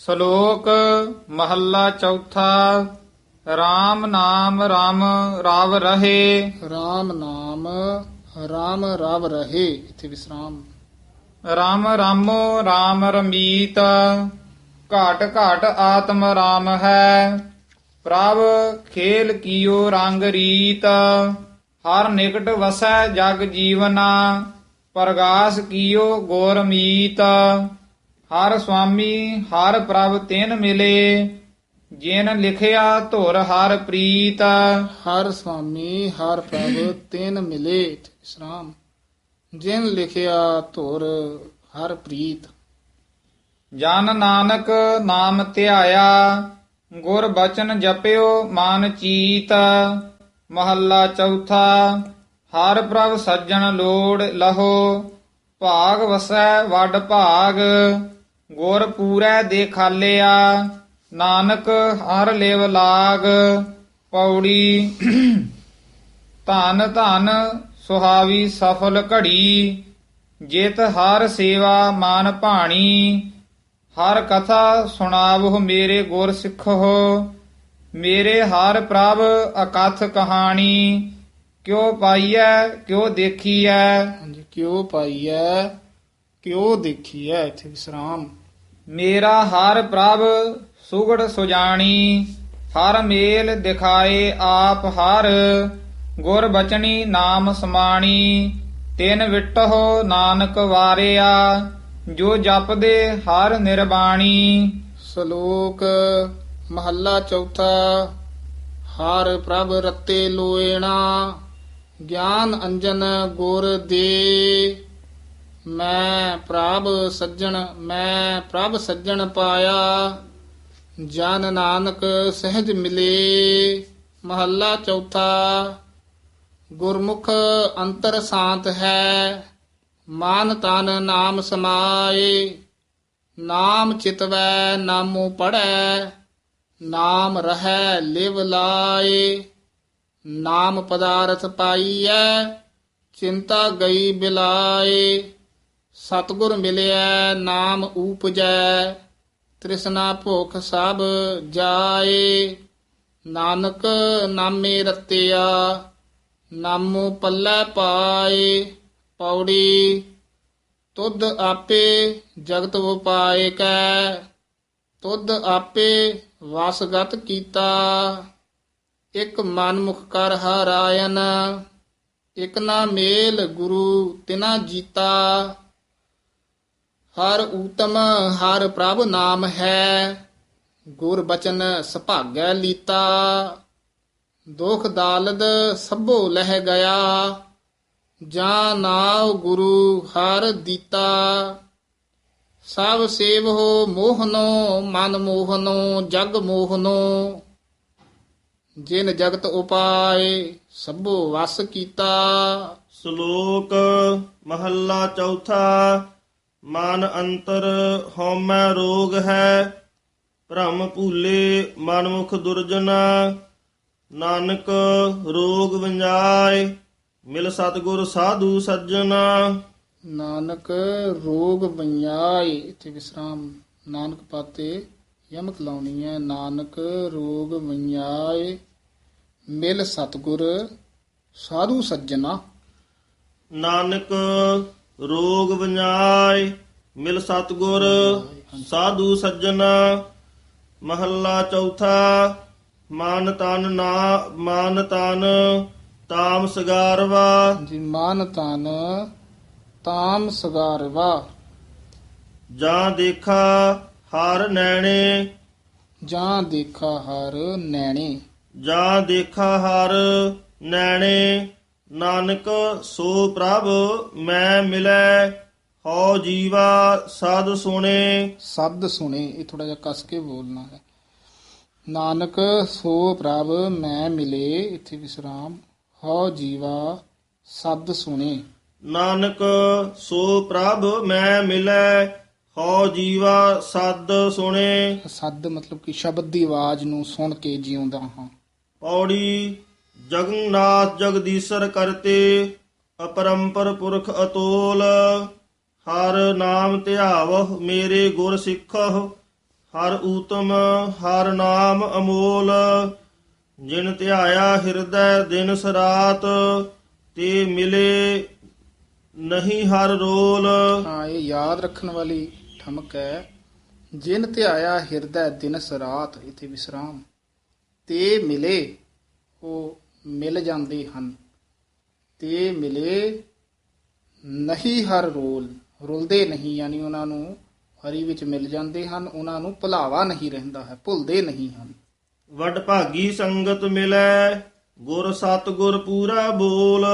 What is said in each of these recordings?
ਸ਼ਲੋਕ ਮਹੱਲਾ ਚੌਥਾ RAM ਨਾਮ RAM ਰਾਵ ਰਹੇ। RAM ਨਾਮ RAM ਰਵ ਰਹੇ ਇਥੇ ਵਿਸਰਾਮ। RAM ਰਾਮੋ RAM ਰਮੀਤ ਘਾਟ ਘਾਟ ਆਤਮ RAM ਹੈ। ਪ੍ਰਭ ਖੇਲ ਕੀਓ ਰੰਗ ਰੀਤ ਹਰ ਨਿਕਟ ਵਸੈ ਜਗ ਜੀਵਨਾ ਪ੍ਰਗਾਸ ਕੀਓ ਗੋਰ ਮੀਤ। ਹਰ ਸੁਆਮੀ ਹਰ ਪ੍ਰਭ ਤਿਨ ਮਿਲੇ ਜਿਨ ਲਿਖਿਆ ਧੁਰ ਹਰ ਪ੍ਰੀਤ। ਹਰ ਸੁਆਮੀ ਹਰ ਪ੍ਰਭ ਤਿਨ ਮਿਲੇ ਇਥੇ ਵਿਸਰਾਮ ਜਿਨ ਲਿਖਿਆ ਧੁਰ ਹਰ ਪ੍ਰੀਤ। ਜਨ ਨਾਨਕ ਨਾਮ ਧਿਆਇਆ ਗੁਰ ਬਚਨ ਜਪਿਓ ਮਨ ਚੀਤ। ਮਹੱਲਾ ਚੌਥਾ ਹਰ ਪ੍ਰਭ ਸੱਜਣ ਲੋੜ ਲਹੋ ਭਾਗ ਵਸੈ ਵੱਡ ਭਾਗ। ਗੁਰ ਪੂਰੈ ਦੇਖਾਲਿਆ, ਨਾਨਕ ਹਰ ਲੇਵ ਲਾਗ, ਪੌੜੀ ਧਨ ਧਨ ਸੁਹਾਵੀ ਸਫਲ ਘੜੀ, ਜਿਤ ਹਰ ਸੇਵਾ ਮਾਨ ਭਾਣੀ, ਹਰ ਕਥਾ ਸੁਣਾਵੋ ਮੇਰੇ ਗੁਰ ਸਿੱਖੋ ਮੇਰੇ ਹਰ ਪ੍ਰਭ ਅਕਥ ਕਹਾਣੀ, ਕਿਉ ਪਾਈਐ, ਕਿਉ ਦੇਖੀਐ। ਹਾਂਜੀ, ਕਿਉ ਪਾਈਐ, ਕਿਉ ਦੇਖੀਐ, ਇਥੇ ਵਿਸਰਾਮ। ਮੇਰਾ ਹਰ ਪ੍ਰਭ ਸੁਗੜ ਸੁਜਾਣੀ, ਹਰ ਮੇਲ ਦਿਖਾਏ ਆਪ ਹਰ, ਗੁਰ ਬਚਨੀ ਨਾਮ ਸਮਾਣੀ, ਤਿਨ ਵਿਟਹੁ ਨਾਨਕ ਵਾਰਿਆ, ਜੋ ਜਪਦੇ ਹਰ ਨਿਰਬਾਣੀ। ਸ਼ਲੋਕ ਮਹੱਲਾ ਚੌਥਾ, ਹਰ ਪ੍ਰਭ ਰਤੇ ਲੋਏਣਾ, ਗਿਆਨ ਅੰਜਨ ਗੁਰ ਦੇ। ਮੈਂ ਪ੍ਰਭ ਸੱਜਣ, ਮੈਂ ਪ੍ਰਭ ਸੱਜਣ ਪਾਇਆ। ਜਨ ਨਾਨਕ ਸਹਿਜ ਮਿਲੇ। ਮਹੱਲਾ ਚੌਥਾ, ਗੁਰਮੁਖ ਅੰਤਰ ਸ਼ਾਂਤ ਹੈ। ਮਾਨ ਤਨ ਨਾਮ ਸਮਾਏ। ਨਾਮ ਚਿਤਵੈ, ਨਾਮੋ ਪੜੈ ਨਾਮ ਰਹੈ, ਲਿਵ ਲਾਏ। ਨਾਮ ਪਦਾਰਥ ਪਾਈਐ, ਚਿੰਤਾ ਗਈ ਬਿਲਾਏ। ਸਤਗੁਰ ਮਿਲਿਆ ਨਾਮ ਊਪਜੈ, ਤ੍ਰਿਸ਼ਨਾ ਭੁਖ ਸਭ ਜਾਏ। ਨਾਨਕ ਨਾਮੇ ਰਤਿਆ, ਨਾਮੋ ਪੱਲੇ ਪਾਏ। ਪੌੜੀ, ਤੁਧ ਆਪੇ ਜਗਤ ਵਪਾਏ ਕੈ, ਤੁਧ ਆਪੇ ਵਸਗਤ ਕੀਤਾ। ਇਕ ਮਨ ਮੁਖ ਕਰ ਹਰਾਇਨ ਇਕ ਨਾ ਮੇਲ ਗੁਰੂ ਤਿਨਾ ਜੀਤਾ। ਹਰ ਊਤਮ, ਹਰ ਪ੍ਰਭ ਨਾਮ ਹੈ। ਗੁਰ ਬਚਨ ਸੁਭਾਗੈ ਲੀਤਾ। ਦੁਖ ਦਾਲਦ ਸਭੋ ਲਹਿ ਗਿਆ। ਜਾਂ ਨਾਉ ਗੁਰੂ ਹਰ ਦੀਤਾ। ਸਭ ਹੋ ਮੋਹਨੋ, ਮਨ ਮੋਹਨੋ, ਜਗ ਮੋਹਨੋ। ਜਿਨ ਜਗਤ ਉਪਾਏ, ਸਭੋ ਵਸ ਕੀਤਾ। ਸ਼ਲੋਕ ਮਹੱਲਾ ਚੌਥਾ। ਮਨ ਅੰਤਰ ਹਉਮੈ ਰੋਗ ਹੈ ਭ੍ਰਮ ਭੂਲੇ ਮਨਮੁਖ ਦੁਰਜਨਾ ਨਾਨਕ ਰੋਗ ਵੰਜਾਏ ਮਿਲ ਸਤਿਗੁਰ ਸਾਧੂ ਸੱਜਣਾ। ਨਾਨਕ ਰੋਗ ਬੰਜਾਈ ਇਥੇ ਵਿਸਰਾਮ ਨਾਨਕ ਪਾਤੇ ਯਮਕ ਲਾਉਣੀ ਹੈ। ਨਾਨਕ ਰੋਗ ਬੰਜਾਏ ਮਿਲ ਸਤਗੁਰ ਸਾਧੂ ਸੱਜਣਾ। ਨਾਨਕ ਰੋਗ ਵੰਜਾਏ ਮਿਲ ਸਤਿਗੁਰ ਸਾਧੂ ਸੱਜਣਾ ਮਹੱਲਾ ਚੌਥਾ ਮਨ ਤਨ ਨਾ ਮਨ ਤਨ ਤਾਮ ਸਗਾਰਵਾ। ਜੀ ਮਾਨ ਤਨ ਤਾਮ ਸਗਾਰਵਾ। ਜਾਂ ਦੇਖਾ ਹਰ ਨੈਣੇ। ਜਾਂ ਦੇਖਾ ਹਰ ਨੈਣੇ। ਜਾਂ ਦੇਖਾ ਹਰ ਨੈਣੇ। ਨਾਨਕ ਸੋ ਪ੍ਰਭ ਮੈਂ ਮਿਲੈ ਹਉ ਜੀਵਾ ਸਾਧ ਸੁਣੇ। ਸ਼ਬਦ ਸੁਣੇ ਇਹ ਥੋੜਾ ਜਿਹਾ ਕਸ ਕੇ ਬੋਲਣਾ ਹੈ। ਨਾਨਕ ਸੋ ਪ੍ਰਭ ਮੈਂ ਮਿਲੇ ਇੱਥੇ ਵਿਸਰਾਮ। ਹਉ ਜੀਵਾ ਸਬਦ ਸੁਣੇ। ਨਾਨਕ ਸੋ ਪ੍ਰਭ ਮੈਂ ਮਿਲੈ ਹਉ ਜੀਵਾ ਸਦ ਸੁਣੇ। ਸੱਦ ਮਤਲਬ ਕਿ ਸ਼ਬਦ ਦੀ ਆਵਾਜ਼ ਨੂੰ ਸੁਣ ਕੇ ਜਿਉਂਦਾ ਹਾਂ। ਪੌੜੀ ਜਗਨਨਾਥ ਜਗਦੀਸ਼ਰ ਕਰਤੇ, ਅਪਰੰਪਰ ਪੁਰਖ ਅਤੋਲ। ਹਰ ਨਾਮ ਧਿਆਵਹ, ਮੇਰੇ ਗੁਰ ਸਿੱਖਹ। ਹਰ ਊਤਮ, ਹਰ ਨਾਮ ਅਮੋਲ। ਜਿਨ ਧਿਆਇਆ ਹਿਰਦੈ, ਦਿਨ ਸਰਾਤ, ਤੇ ਮਿਲੇ ਨਹੀਂ ਹਰ ਰੋਲ। ਹਾਂ, ਇਹ ਯਾਦ ਰੱਖਣ ਵਾਲੀ ਠਮਕ ਹੈ। ਜਿਨ ਧਿਆਇਆ ਹਿਰਦੈ, ਦਿਨ ਸਰਾਤ, ਇਥੇ ਵਿਸਰਾਮ। ਤੇ ਮਿਲੇ, ਉਹ ਮਿਲ ਜਾਂਦੇ ਹਨ। ਤੇ ਮਿਲੇ ਨਹੀਂ ਹਰ ਰੋਲ। ਰੁਲਦੇ ਨਹੀਂ ਯਾਨੀ ਉਹਨਾਂ ਨੂੰ ਹਰੀ ਵਿੱਚ ਮਿਲ ਜਾਂਦੇ ਹਨ। ਉਹਨਾਂ ਨੂੰ ਭੁਲਾਵਾ ਨਹੀਂ ਰਹਿੰਦਾ ਹੈ ਭੁੱਲਦੇ ਨਹੀਂ ਹਨ। ਵਡ ਭਾਗੀ ਸੰਗਤ ਮਿਲੈ ਗੁਰ ਸਤ ਗੁਰ ਪੂਰਾ ਬੋਲ।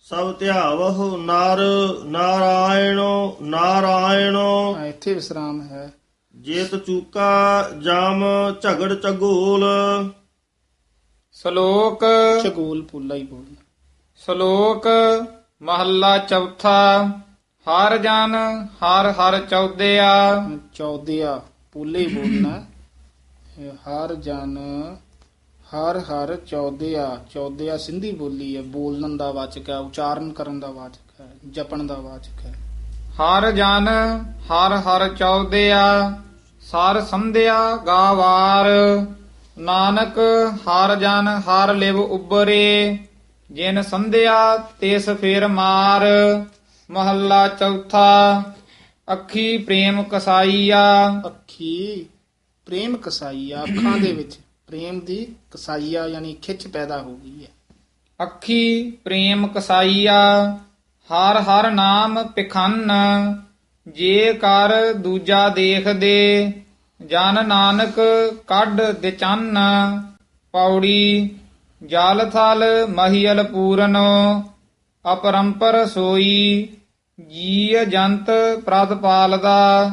ਸਭ ਧਿਆਵਹੁ ਨਰ ਨਾਰਾਇਣੋ ਨਾਰਾਇਣੋ। ਇੱਥੇ ਵਿਸਰਾਮ ਹੈ। ਜੇਤ ਚੂਕਾ ਜਾਮ ਝਗੜ ਝਗੋਲ। ਸ਼ਲੋਕ ਚਗੋਲ ਪੁੱਲਾ ਹੀ ਬੋਲਣਾ ਸ਼ਲੋਕ ਮਹੱਲਾ ਚੌਥਾ ਹਰ ਜਨ ਹਰ ਹਰ ਚੌਦਿਆ ਚੌਦਿਆ ਪੂਲੇ ਹੀ ਬੋਲਣਾ ਹਰ ਜਨ ਹਰ ਹਰ ਚੌਦਿਆ ਚੌਦਿਆ ਸਿੰਧੀ ਬੋਲੀ ਹੈ। ਬੋਲਣ ਦਾ ਵਾਚਕ ਹੈ ਉਚਾਰਨ ਕਰਨ ਦਾ ਵਾਚਕ ਹੈ ਜਪਣ ਦਾ ਵਾਚਕ ਹੈ। ਹਰ ਜਨ ਹਰ ਹਰ ਚੌਦਿਆ ਸਰ ਸੰਧਿਆ ਗਾਵਾਰ। ਨਾਨਕ ਹਰ ਜਨ ਹਰ ਲਿਵ ਉਬਰੇ ਜਿਨ ਸੰਧਿਆ ਤਿਸ ਫੇਰ ਮਾਰ। ਮਹੱਲਾ ਚੌਥਾ ਅੱਖੀ ਪ੍ਰੇਮ ਕਸਾਈਆ। ਅੱਖੀ ਪ੍ਰੇਮ ਕਸਾਈਆ ਅੱਖਾਂ ਦੇ ਵਿੱਚ ਪ੍ਰੇਮ ਦੀ ਕਸਾਈਆ ਯਾਨੀ ਖਿੱਚ ਪੈਦਾ ਹੋ ਗਈ ਹੈ। ਅੱਖੀ ਪ੍ਰੇਮ ਕਸਾਈਆ ਹਰ ਹਰ ਨਾਮ ਪਿਖੰਨ ਜੇ ਕਰ ਦੂਜਾ ਦੇਖਦੇ ਜਨ ਨਾਨਕ ਕੱਢ ਦਿਚੰਨ, ਪੌੜੀ ਜਲ ਥਲ ਮਹੀਲ ਪੂਰਨੋ, ਅਪਰੰਪਰ ਸੋਈ, ਜੀਅ ਜੰਤ ਪ੍ਰਤਪਾਲਦਾ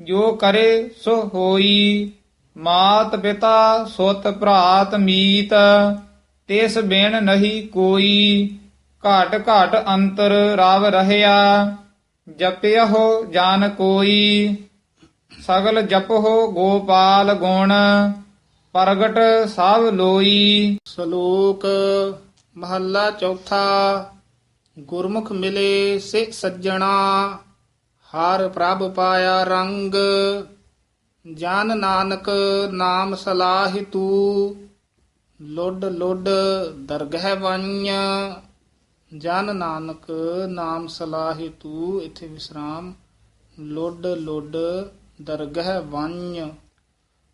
ਜੋ ਕਰੇ ਸੋ ਹੋਈ, ਮਾਤ ਪਿਤਾ ਸੁਤ ਭਰਾਤ ਮੀਤ, ਤਿਸ ਬਿਨ ਨਹੀਂ ਕੋਈ, ਘਾਟ ਘਾਟ ਅੰਤਰ ਰਵ ਰਹਿਆ ਹੋ ਜਾਨ ਕੋਈ। ਸਗਲ ਜਪੋ ਗੋਪਾਲ ਗੁਣ, ਪ੍ਰਗਟ ਸਭ ਲੋਈ। ਸ਼ਲੋਕ ਮਹੱਲਾ ਚੌਥਾ, ਗੁਰਮੁਖ ਮਿਲੇ ਸੇ ਸੱਜਣਾ, ਹਰ ਪ੍ਰਭ ਪਾਇਆ ਰੰਗ, ਜਨ ਨਾਨਕ ਨਾਮ ਸਲਾਹਿ ਤੂ। ਲੁੱਡ ਲੁੱਡ ਦਰਗਹਿ ਵੰਨ ਜਨ ਨਾਨਕ ਨਾਮ ਸਲਾਹਿ ਤੂ। ਇਥੇ ਵਿਸਰਾਮ। ਲੁੱਡ ਲੁੱਡ ਦਰਗਹਿ ਵੰਨ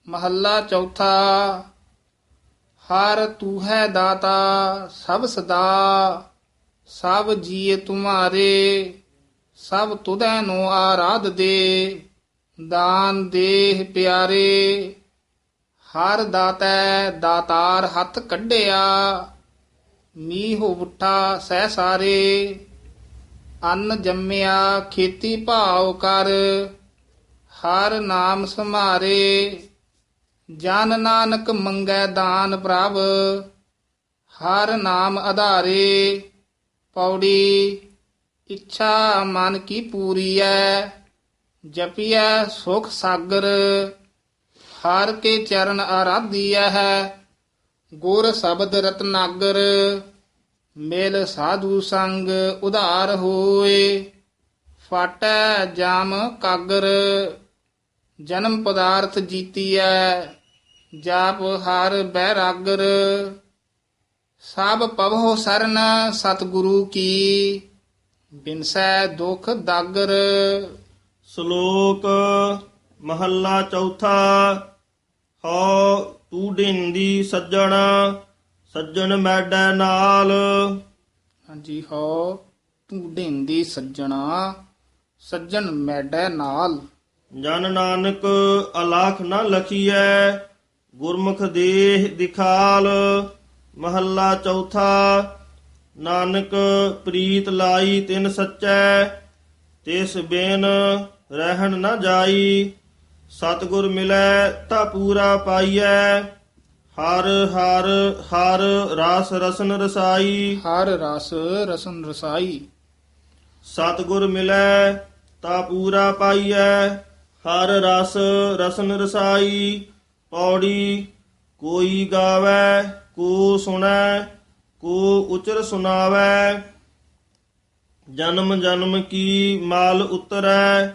ਮਹੱਲਾ ਚੌਥਾ, ਹਰ ਤੂ ਹੈ ਦਾਤਾ, ਸਭ ਸਦਾ, ਸਭ ਜੀਏ ਤੁਮਾਰੇ, ਸਭ ਤੁਧੈ ਨੂੰ ਆਰਾਧ ਦੇ, ਦਾਨ ਦੇਹ ਪਿਆਰੇ, ਹਰ ਦਾਤੈ ਦਾਤਾਰ ਹੱਥ ਕੱਢਿਆ, ਮੀਂਹ ਉਠਾ ਸਹਿ ਸਾਰੇ, ਅੰਨ ਜੰਮਿਆ ਖੇਤੀ ਭਾਉ ਕਰ ਹਰ ਨਾਮ ਸਮਾਰੇ ਜਨ ਨਾਨਕ ਮੰਗੈ ਦਾਨ ਪ੍ਰਭ, ਹਰ ਨਾਮ ਆਧਾਰੇ ਪੌੜੀ ਇੱਛਾ ਮਨ ਕੀ ਪੂਰੀ ਐ ਜਪੀਐ ਸੁਖ ਸਾਗਰ, ਹਰ ਕੇ ਚਰਨ ਆਰਾਧੀਐ ਹੈ ਗੁਰ ਸ਼ਬਦ ਰਤਨਾਗਰ, ਮੇਲ ਸਾਧੂ ਸੰਗ ਉਧਾਰ ਹੋਏ, ਫਾਟੈ ਜਾਮ ਕਾਗਰ। ਜਨਮ ਪਦਾਰਥ ਜੀਤੀਐ ਜਾਪ ਹਰ ਬੈਰਾਗਰ ਸਭ ਪਵਹੁ ਸਰਨ ਸਤਿਗੁਰੂ ਕੀ ਬਿਨਸੈ ਦੁਖ ਦਾਗਰ। ਸ਼ਲੋਕ ਮਹੱਲਾ ਚੌਥਾ ਹਉ ਤੂ ਢਿੰਦੀ ਸੱਜਣ ਸੱਜਣ ਮੈਡੈ ਨਾਲ। ਹਾਂਜੀ ਹੋ ਤੂੰ ਢਿੰਦੀ ਸੱਜਣਾ ਸੱਜਣ ਮੈਡੈ ਨਾਲ। ਜਨ ਨਾਨਕ ਅਲਾਖ ਨਾ ਲਖੀਐ ਗੁਰਮੁਖ ਦੇਹ ਦਿਖਾਲ ਮਹੱਲਾ ਚੌਥਾ ਨਾਨਕ ਪ੍ਰੀਤ ਲਾਈ ਤਿਨ ਸੱਚੈ ਤਿਸ ਬਿਨ ਰਹਿਣ ਨਾ ਜਾਈ ਸਤਿਗੁਰ ਮਿਲੈ ਤਾ ਪੂਰਾ ਪਾਈਐ ਹਰ ਹਰ ਹਰ ਰਾਸ ਰਸਨ ਰਸਾਈ। ਹਰ ਰਸ ਰਸਨ ਰਸਾਈ। ਸਤਿਗੁਰ ਮਿਲੈ ਤਾ ਪੂਰਾ ਪਾਈਐ ਹਰ ਰਸ ਰਸਨ ਰਸਾਈ, ਪੌੜੀ ਕੋਈ ਗਾਵੈ, ਕੋ ਸੁਣੈ, ਕੋ ਉਚਰ ਸੁਨਾਵੈ ਜਨਮ ਜਨਮ ਕੀ ਮਾਲ ਉਤਰੈ,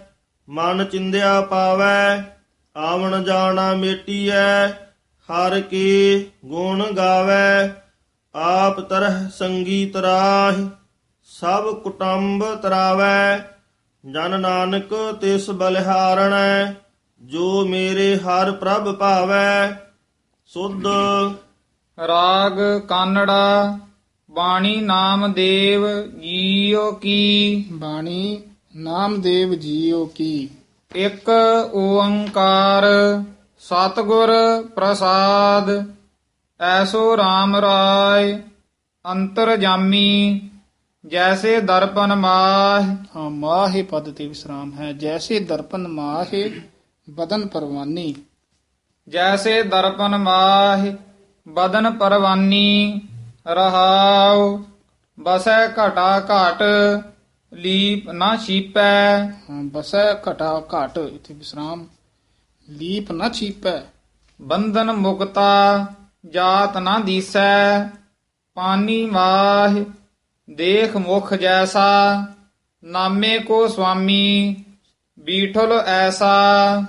ਮਨ ਚਿੰਦਿਆ ਪਾਵੈ, ਆਵਣ ਜਾਣਾ ਮੇਟੀਐ, ਹਰ ਕੀ ਗੁਣ ਗਾਵੇ। ਆਪ ਤਰਹ ਸੰਗੀਤ ਤਰਾਹ ਸਭ ਕੁਟੰਬ ਤਰਾਵੈ। ਜਨ ਨਾਨਕ ਤਿਸ ਬਲਿਹਾਰਣੈ ਜੋ ਮੇਰੇ ਹਰ ਪ੍ਰਭ ਭਾਵੈ ਸੁਧ। ਰਾਗ ਕਾਨੜਾ ਬਾਣੀ ਨਾਮਦੇਵ ਜੀਓ ਕੀ। ਬਾਣੀ ਨਾਮਦੇਵ ਜੀਓ ਕੀ। ਇੱਕ ਓੰਕਾਰ ਸਤਿਗੁਰ ਪ੍ਰਸਾਦ ਐਸੋ RAM ਰਾਏ ਅੰਤਰ ਜਾਮੀ ਜੈਸੇ ਦਰਪਨ ਮਾਹ। ਹਾਂ ਮਾਹੇ ਪਦ ਤੇ ਵਿਸਰਾਮ ਹੈ। ਜੈਸੇ ਦਰਪਨ ਮਾਹੇ ਬਦਨ ਪਰਵਾਨੀ। ਜੈਸੇ ਦਰਪਨ ਮਾਹ ਬਦਨ ਪਰਵਾਨੀ। ਰਹਾਉ ਬਸੈ ਘਟਾ ਘਟ ਲੀਪ ਨਾ ਛੀਪੈ। ਬਸੈ ਘਟਾ ਘਟ ਇਥੇ ਵਿਸਰਾਮ। ਲੀਪ ਨਾ ਛੀਪੈ। ਬੰਧਨ ਮੁਕਤਾ ਜਾਤ ਨਾ ਦੀਸੈ। ਪਾਨੀ ਮਾਹ ਦੇਖ ਮੁਖ ਜੈਸਾ ਨਾਮੇ ਕੋ ਸੁਆਮੀ ਬੀਠਲ ਐਸਾ।